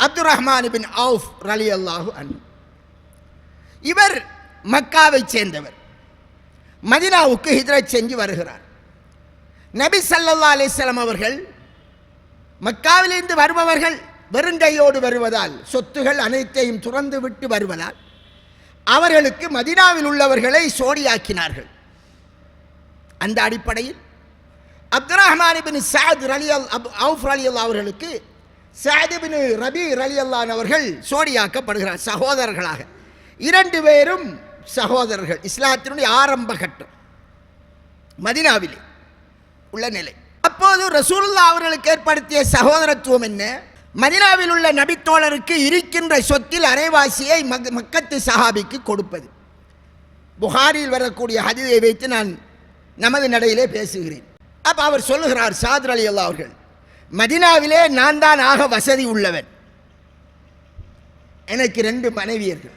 Abdul Rahman பின் Auf ரலி அல்லாஹு an இவர் மக்காவைச் சேர்ந்தவர். மதினாவுக்கு ஹிஜ்ரத் செஞ்சு வருகிறார். நபி சல்லா அலிஸ்லாம் அவர்கள் மக்காவிலிருந்து வருபவர்கள் வெறுங்கையோடு வருவதால் சொத்துகள் அனைத்தையும் துறந்து விட்டு வருவதால் அவர்களுக்கு மதினாவில் உள்ளவர்களை சோடியாக்கினார்கள். அந்த அடிப்படையில் அப்துல் ரஹ்மான் பின் சாத் ரலி அல் அப் அவுஃப் ரலி அல்லா அவர்களுக்கு சாதிபின் ரபி ரலி அல்லான் அவர்கள் சோடியாக்கப்படுகிறார் சகோதரர்களாக. இரண்டு பேரும் சகோதரர்கள். இஸ்லாத்தினுடைய ஆரம்ப கட்டம். மதினாவிலே உள்ள நிலை. அப்போது ரசூல்லா அவர்களுக்கு ஏற்படுத்திய சகோதரத்துவம் என்ன? மதினாவில் உள்ள நபித்தோழருக்கு இருக்கின்ற சொத்தில் அரைவாசியை மக்கத்து சஹாபிக்கு கொடுப்பது. புகாரில் வரக்கூடிய ஹதியை வைத்து நான் நமது நடையிலே பேசுகிறேன். அப்போ அவர் சொல்லுகிறார் சாதர் அலி அல்லா அவர்கள் மதினாவிலே நான் தான் ஆக வசதி உள்ளவன். எனக்கு ரெண்டு மனைவியர்கள்.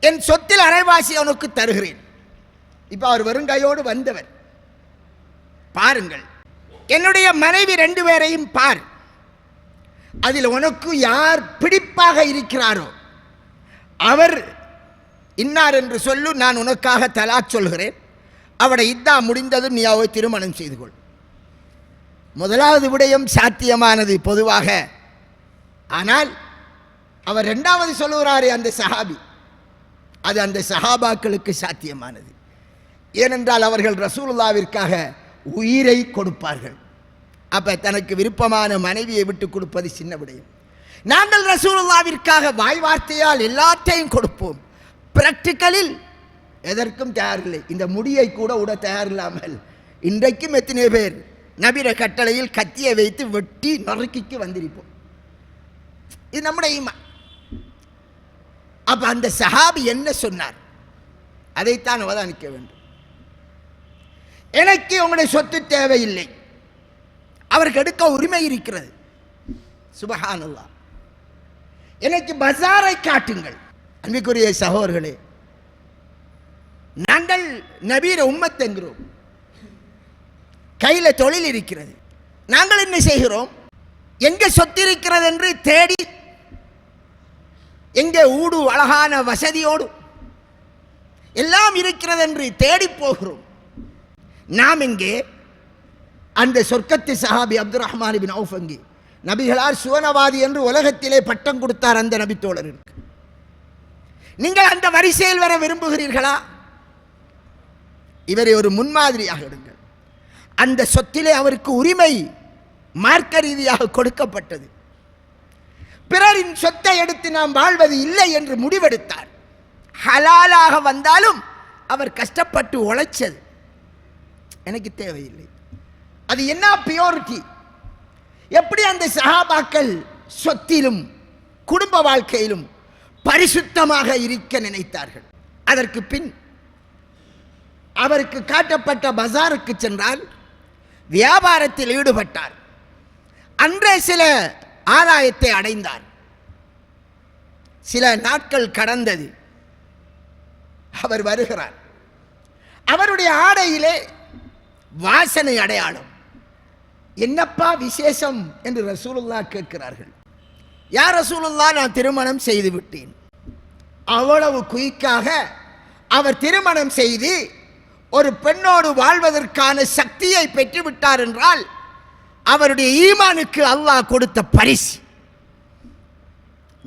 என் சொத்தில் அரைவாசி அவனுக்கு தருகிறேன். இப்போ அவர் வருங்கையோடு வந்தவர். பாருங்கள் என்னுடைய மனைவி ரெண்டு பேரையும் பார். அதில் உனக்கு யார் பிடிப்பாக இருக்கிறாரோ அவர் இன்னார் என்று சொல்லு நான் உனக்காக தலாக் சொல்கிறேன். அவளை இத்தா முடிந்ததும் நீ அவரை திருமணம் செய்து கொள். முதலாவது விடயம் சாத்தியமானது பொதுவாக. ஆனால் அவர் ரெண்டாவது சொல்லுகிறாரே அந்த சஹாபி. அது அந்த சஹாபாக்களுக்கு சாத்தியமானது. ஏனென்றால் அவர்கள் ரசூலுல்லாவிற்காக உயிரை கொடுப்பார்கள். அப்போ தனக்கு விருப்பமான மனைவியை விட்டு கொடுப்பது சின்ன விடயம். நாங்கள் ரசூலுல்லாவிற்காக வாய் வார்த்தையால் எல்லாத்தையும் கொடுப்போம். பிராக்டிக்கலில் எதற்கும் தயாரில்லை. இந்த முடியை கூட உட தயாரில்லாமல். இன்றைக்கும் எத்தனை பேர் நபிர கட்டளையில் கத்தியை வைத்து வெட்டி நறுக்கிக்கு வந்திருப்போம். இது நம்முடைய ஈமான். அப்போ அந்த சஹாபி என்ன சொன்னார்? அதைத்தான் அவதானிக்க வேண்டும். எனக்கு உங்களுடைய சொத்து தேவையில்லை. அவருக்கு எடுக்க உரிமை இருக்கிறது. சுபஹானல்லா எனக்கு பஜாரை காட்டுங்கள். அன்பிற்குரிய சகோதரர்களே நாங்கள் நபீர உம்மத் என்கிறோம். கையில் தொழில் இருக்கிறது. நாங்கள் என்ன செய்கிறோம்? எங்கே சொத்து இருக்கிறது என்று தேடி எங்கே ஊடு அழகான வசதியோடு எல்லாம் இருக்கிறது என்று தேடி போகிறோம். நாம் இங்கே அந்த சொர்க்கத்து சஹாபி அப்துல் ரஹ்மான் பின் அவுஃபங்கி நபிகளார் சுவனவாதி என்று உலகத்திலே பட்டம் கொடுத்தார் அந்த நபித்தோழருக்கு. நீங்கள் அந்த வரிசையில் வர விரும்புகிறீர்களா? இவரை ஒரு முன்மாதிரியாக எடுங்கள். அந்த சொத்திலே அவருக்கு உரிமை மார்க்க ரீதியாக கொடுக்கப்பட்டது. பிறரின் சொத்தை எடுத்து நாம் வாழ்வது இல்லை என்று முடிவெடுத்தார். ஹலாலாக வந்தாலும் அவர் கஷ்டப்பட்டு உழைச்சது. எனக்கு தேவையில்லை. அது என்ன பியோரிட்டி எப்படி அந்த சஹாபாக்கள் சொத்திலும் குடும்ப வாழ்க்கையிலும் பரிசுத்தமாக இருக்க நினைத்தார்கள்? அதற்கு பின் அவருக்கு காட்டப்பட்ட பஜாருக்கு சென்றால் வியாபாரத்தில் ஈடுபட்டார். அன்றே சில ஆதாயத்தை அடைந்தார். சில நாட்கள் கடந்தது. அவர் வருகிறார். அவருடைய ஆடையிலே வாசனை அடையாளம். என்னப்பா விசேஷம் என்று ரசூலுல்லா கேட்கிறார்கள். யார் ரசூலுல்லா நான் திருமணம் செய்து விட்டேன் அவ்வளவு குயிக்காக அவர் திருமணம் செய்து ஒரு பெண்ணோடு வாழ்வதற்கான சக்தியை பெற்றுவிட்டார் என்றால் அவருடைய ஈமானுக்கு அல்லாஹ் கொடுத்த பரிசு.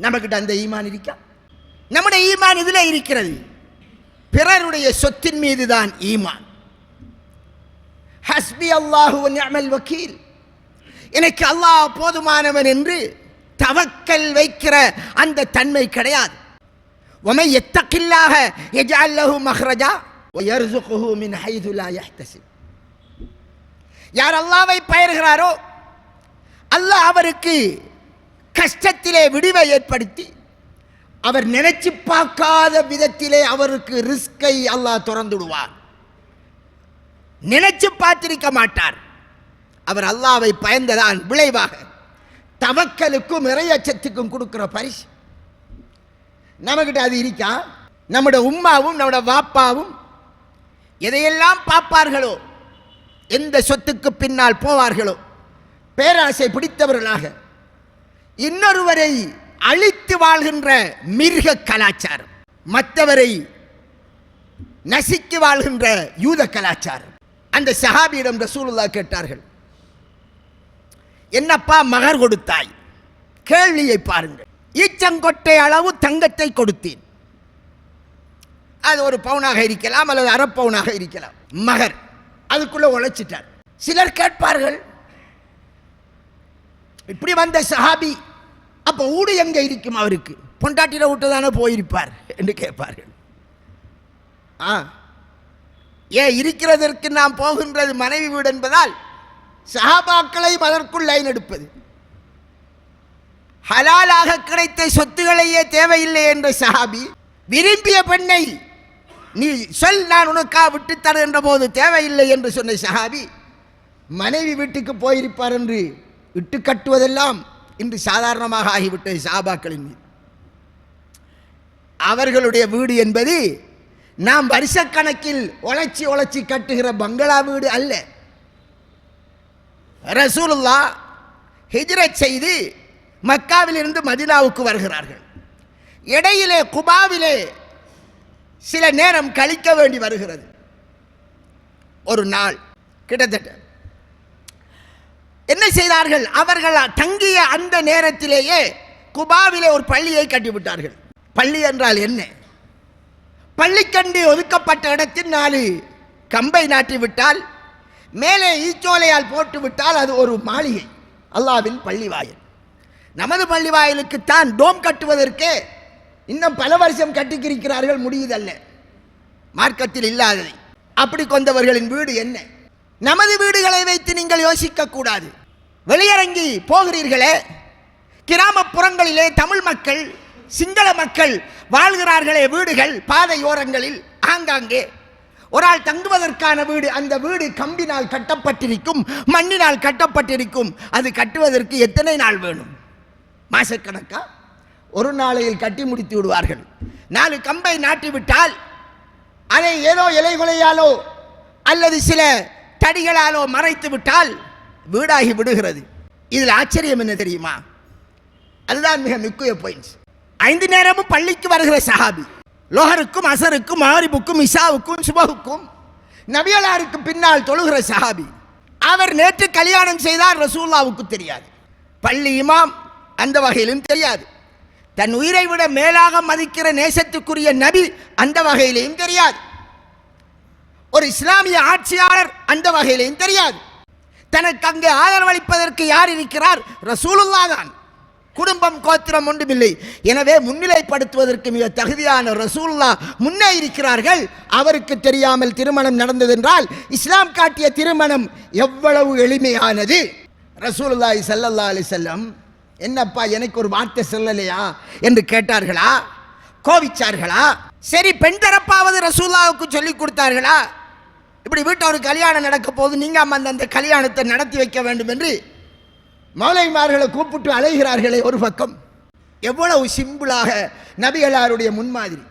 நம்மகிட்ட அந்த ஈமான் இருக்கா? நம்முடைய ஈமான் இதில் இருக்கிறது. பிறருடைய சொத்தின் மீது தான் ஈமான். ஹஸ்பி அல்லாஹு அமல் வக்கீல். எனக்கு அல்லாஹ் போதுமானவன் என்று தவக்கல் வைக்கிற அந்த தன்மை கிடையாது. ஒமை எத்தக்கில்லாக எஜால்லஹு மஹ்ரஜா. யார் அல்லாவை பயிர்கிறாரோ அல்லாஹ் அவருக்கு கஷ்டத்திலே விடிவை ஏற்படுத்தி அவர் நினைச்சு பார்க்காத விதத்திலே அவருக்கு ரிஸ்கை அல்லாஹ் திறந்துடுவார். நினைச்சு பார்த்திருக்க மாட்டார். அவர் அல்லாவை பயந்ததான் விளைவாக தவக்கலுக்கும் இறையச்சத்துக்கும் கொடுக்கிற பரிசு. நம்மகிட்ட அது இருக்கா? நம்மளோட உம்மாவும் நம்மளோட வாப்பாவும் எதையெல்லாம் பார்ப்பார்களோ எந்த சொத்துக்கு பின்னால் போவார்களோ பேராசை பிடித்தவர்களாக இன்னொருவரை அழித்து வாழ்கின்ற மிருக கலாச்சாரம் மற்றவரை நசிக்கு வாழ்கின்ற யூத கலாச்சாரம். அந்த சஹாபியிடம் ரசூலுல்லா கேட்டார்கள் என்னப்பா மகர் கொடுத்தாய்? கேள்வியை பாருங்கள். ஈச்சங்கொட்டை அளவு தங்கத்தை கொடுத்தேன். அது ஒரு பவுனாக இருக்கலாம் அல்லது அரை பவுனாக இருக்கலாம். மகர். அதுக்குள்ள உழைச்சிட்டார். சிலர் கேட்பார்கள் இப்படி வந்த சஹாபி அப்போ ஊடு எங்கே இருக்கும் அவருக்கு? பொண்டாட்டியில் விட்டு தானே போயிருப்பார்? என்று கேட்பார்கள். ஆ ஏன் இருக்கிறதற்கு நாம் போகின்றது மனைவி வீடு என்பதால் சஹாபாக்களை அதற்குள் லைன் எடுப்பது. ஹலாலாக கிடைத்த சொத்துகளையே தேவையில்லை என்ற சஹாபி விரும்பிய பெண்ணை நீ சொல் நான் உனக்கா விட்டு தருகின்ற போது தேவையில்லை என்று சொன்ன சஹாபி மனைவி வீட்டுக்கு போயிருப்பார் என்று இட்டு கட்டுவதெல்லாம் இன்று சாதாரணமாக ஆகிவிட்டது சாபாக்களின் மீது. அவர்களுடைய வீடு என்பது நாம் வருஷக்கணக்கில் உழைச்சி உழைச்சி கட்டுகிற பங்களா வீடு அல்ல. ரசூலுல்லா ஹிஜ்ரத் செய்து மக்காவிலிருந்து மதினாவுக்கு வருகிறார்கள். இடையிலே குபாவிலே சில நேரம் கழிக்க வேண்டி வருகிறது. ஒரு நாள் கிட்டத்தட்ட. என்ன செய்தார்கள்? அவர்கள் தங்கிய அந்த நேரத்திலேயே குபாவிலே ஒரு பள்ளியை கட்டிவிட்டார்கள். பள்ளி என்றால் என்ன? பள்ளிக்கண்டு ஒதுக்கப்பட்ட இடத்தில் நாலு கம்பை நாட்டி விட்டால் மேலே ஈச்சோலையால் போட்டு விட்டால் அது ஒரு மாளிகை அல்லாவின் பள்ளி வாயில். நமது பள்ளி வாயிலுக்குத்தான் டோம் கட்டுவதற்கே இன்னும் பல வருஷம் கட்டிக்கிருக்கிறார்கள் முடியுதல்ல. மார்க்கத்தில் இல்லாததை. அப்படி கொண்டவர்களின் வீடு என்ன? நமது வீடுகளை வைத்து நீங்கள் யோசிக்க கூடாது வெளியரங்கி போகிறீர்களே கிராமப்புறங்களிலே தமிழ் மக்கள் சிங்கள மக்கள் வாழ்கிறார்களே வீடுகள் பாதையோரங்களில் ஆங்காங்கே. ஒரு ஆள் தங்குவதற்கான வீடு அந்த வீடு கம்பினால் கட்டப்பட்டிருக்கும் மண்ணினால் கட்டப்பட்டிருக்கும். அது கட்டுவதற்கு எத்தனை நாள் வேணும்? மாசக்கணக்கா? ஒரு நாளையில் கட்டி முடித்து விடுவார்கள். நாலு கம்பை நாட்டி விட்டால் அதை ஏதோ இலைகுலையாலோ அல்லது சில தடிகளாலோ மறைத்து விட்டால் வீடாகி விடுகிறது. இதில் ஆச்சரியம் என்ன தெரியுமா? அதுதான் மிக முக்கிய பாயிண்ட்ஸ் ஐந்து நேரமும் பள்ளிக்கு வருகிற சஹாபி லோஹருக்கும் அசருக்கும் மாரிபுக்கும் இஷாவுக்கும் சுபகுக்கும் நபியலாருக்கு பின்னால் தொழுகிற சஹாபி அவர் நேற்று கல்யாணம் செய்தார் ரசூல்லாவுக்கு தெரியாது. பள்ளி இமாம் அந்த வகையிலும் தெரியாது. தன் உயிரை விட மேலாக மதிக்கிற நேசத்துக்குரிய நபி அந்த வகையிலையும் தெரியாது. ஒரு இஸ்லாமிய ஆட்சியாளர் அந்த வகையிலையும் தெரியாது. தனக்கு அங்கே ஆதரவளிப்பதற்கு யார் இருக்கிறார்? ரசூலுல்லா தான். குடும்பம் கோத்திரம் ஒன்றுமில்லை எனவே முன்னிலைப்படுத்துவதற்கு மிக தகுதியான ரசூல்லா முன்னே இருக்கிறார்கள். அவருக்கு தெரியாமல் திருமணம் நடந்ததென்றால் இஸ்லாம் காட்டிய திருமணம் எவ்வளவு எளிமையானது? ரசூலுல்லாய் சல்லல்லா அலி செல்லம் என்னப்பா எனக்கு ஒரு வார்த்தை சொல்லலையா? என்று கேட்டார்களா? கோவிச்சார்களா? சரி பெண் தரப்பாவது ரசூல்லாவுக்கு சொல்லி கொடுத்தார்களா? இப்படி வீட்டில் ஒரு கல்யாணம் நடக்க போது நீங்கள் அந்த அந்த கல்யாணத்தை நடத்தி வைக்க வேண்டும் என்று மௌலைமார்களை கூப்பிட்டு அலைகிறார்களே ஒரு பக்கம். எவ்வளவு சிம்பிளாக நபிகளாருடைய முன்மாதிரி.